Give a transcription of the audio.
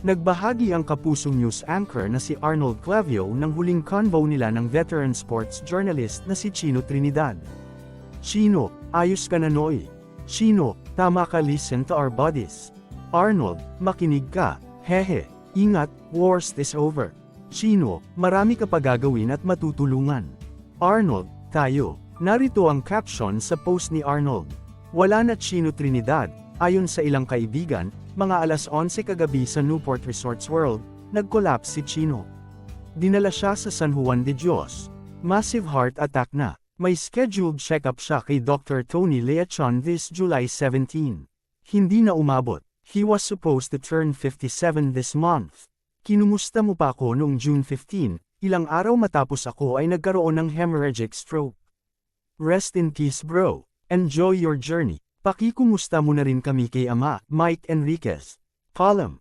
Nagbahagi ang kapusong news anchor na si Arnold Clavio ng huling convo nila ng veteran sports journalist na si Chino Trinidad. Chino, ayos ka na noy. Chino, tama ka listen to our bodies. Arnold, makinig ka, hehe, ingat, worst is over. Chino, marami ka pa gagawin at matutulungan. Arnold, tayo. Narito ang caption sa post ni Arnold. Wala na Chino Trinidad, ayon sa ilang kaibigan, mga alas 11 kagabi sa Newport Resorts World, nag-collapse si Chino. Dinala siya sa San Juan de Dios. Massive heart attack na. May scheduled check-up siya kay Dr. Tony Leachon this July 17. Hindi na umabot. He was supposed to turn 57 this month. Kinumusta mo pa ako noong June 15, ilang araw matapos ako ay nagkaroon ng hemorrhagic stroke. Rest in peace bro. Enjoy your journey. Pakikumusta mo na rin kami kay Ama, Mike Enriquez. Column.